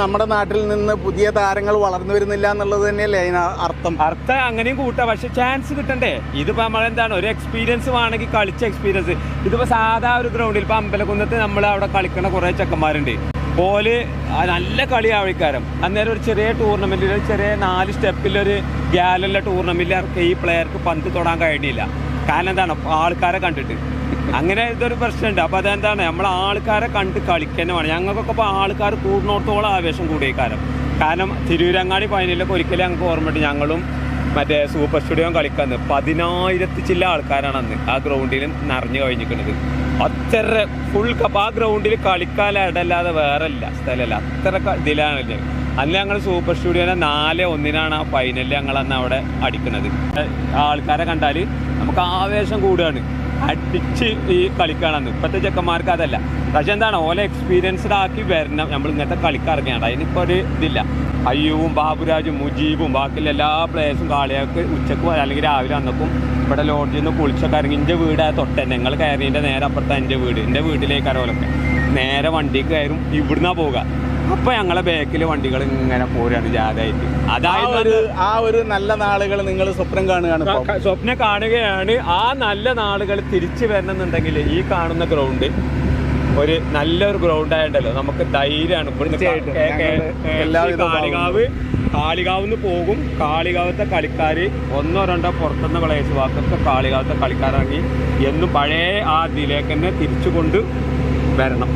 നമ്മുടെ നാട്ടിൽ നിന്ന് പുതിയ താരങ്ങൾ വളർന്നു വരുന്നില്ല എന്നുള്ളത് തന്നെയല്ലേ അതിന് അർത്ഥം? അർത്ഥം അങ്ങനെയും കൂട്ടാം. പക്ഷെ ചാൻസ് കിട്ടണ്ടേ? ഇതിപ്പോ നമ്മളെന്താണ്? ഒരു എക്സ്പീരിയൻസ് വേണമെങ്കിൽ കളിച്ച എക്സ്പീരിയൻസ് ഇതിപ്പോ സാധാ ഒരു ഗ്രൗണ്ടിൽ ഇപ്പൊ അമ്പലകുന്നത്ത് നമ്മൾ അവിടെ കളിക്കുന്ന കുറെ ചെക്കന്മാരുണ്ട്. ഓൽ നല്ല കളി ആവിക്കാരം അന്നേരം ഒരു ചെറിയ ടൂർണമെന്റിൽ ഒരു ചെറിയ നാല് സ്റ്റെപ്പിലൊരു ഗ്യാലുള്ള ടൂർണമെന്റിൽ ഈ പ്ലെയർക്ക് പന്ത് തൊടാൻ കഴിഞ്ഞില്ല. കാരണം എന്താണ്? ആൾക്കാരെ കണ്ടിട്ട്. അങ്ങനെ ഇതൊരു പ്രശ്നമുണ്ട്. അപ്പൊ അതെന്താണ്? നമ്മൾ ആൾക്കാരെ കണ്ട് കളിക്കന്നെ വേണം. ഞങ്ങൾക്കൊക്കെ ഇപ്പൊ ആൾക്കാർ കൂടുന്നോടത്തോളം ആവേശം കൂടിയ കാലം കാരണം തിരൂരങ്ങാടി ഫൈനലിലൊക്കെ ഒരിക്കലും ഞങ്ങൾക്ക് ഓർമ്മയുണ്ട്. ഞങ്ങളും മറ്റേ സൂപ്പർ സ്റ്റുഡിയോ കളിക്കാന്ന്. പതിനായിരത്തി ചില്ല ആൾക്കാരാണ് അന്ന് ആ ഗ്രൗണ്ടിൽ നിറഞ്ഞു കഴിഞ്ഞിരിക്കുന്നത്. അത്ര ഫുൾ കപ്പ് ആ ഗ്രൗണ്ടിൽ കളിക്കാലടല്ലാതെ വേറെ ഇല്ല സ്ഥലമല്ല അത്ര ഇതിലാണ് ഇത്. അന്ന് ഞങ്ങൾ സൂപ്പർ സ്റ്റുഡിയോനെ നാല് ഒന്നിനാണ് ആ ഫൈനലിൽ ഞങ്ങൾ അന്ന് അവിടെ അടിക്കുന്നത്. ആൾക്കാരെ കണ്ടാൽ നമുക്ക് ആവേശം കൂടുകയാണ്. അടിച്ച് ഈ കളിക്കാണെന്ന്. ഇപ്പോഴത്തെ ചെക്കന്മാർക്ക് അതല്ല. പക്ഷെ എന്താണ്? ഓലെ എക്സ്പീരിയൻസ്ഡ് ആക്കി വരണം. നമ്മൾ ഇങ്ങനത്തെ കളിക്കാറങ്ങിയാണ് അതിനിപ്പോൾ ഒരു ഇതില്ല. അയ്യൂവും ബാബുരാജും മുജീബും ബാക്കിയുള്ള എല്ലാ പ്ലേയേഴ്സും കാളിയാൾക്ക് ഉച്ചയ്ക്ക് അല്ലെങ്കിൽ രാവിലെ വന്നപ്പം ഇവിടെ ലോഡ്ജിൽ നിന്ന് കുളിച്ചൊക്കെ ഇറങ്ങി. എന്റെ വീട് തൊട്ടേ. ഞങ്ങൾ കയറിയതിന്റെ നേരെ അപ്പുറത്താണ് എന്റെ വീട്. എന്റെ വീട്ടിലേക്ക് അരോലൊക്കെ നേരെ വണ്ടിക്ക് കയറും. ഇവിടുന്നാണ് പോവുക അപ്പൊ ഞങ്ങളെ ബാക്കിൽ വണ്ടികൾ ഇങ്ങനെ പോരാണ് ജാഥയായിട്ട്. അതായത് ആ ഒരു നല്ല നാളുകൾ നിങ്ങൾ സ്വപ്നം കാണുകയാണ് സ്വപ്നം കാണുകയാണ്. ആ നല്ല നാളുകൾ തിരിച്ചു വരണമെന്നുണ്ടെങ്കിൽ ഈ കാണുന്ന ഗ്രൗണ്ട് ഒരു നല്ലൊരു ഗ്രൗണ്ട് ആയണ്ടല്ലോ. നമുക്ക് ധൈര്യമാണ്. കാളികാവ് കാളികാവ് കാളികാവിന്ന് പോകും. കാളികാവത്തെ കളിക്കാർ ഒന്നോ രണ്ടോ പുറത്തുനിന്ന് പ്ലേസ് വാക്കൊക്കെ കാളികാവത്തെ കളിക്കാരിറങ്ങി എന്നും പഴയ ആ ഇതിലേക്ക് തന്നെ തിരിച്ചു കൊണ്ട് വരണം.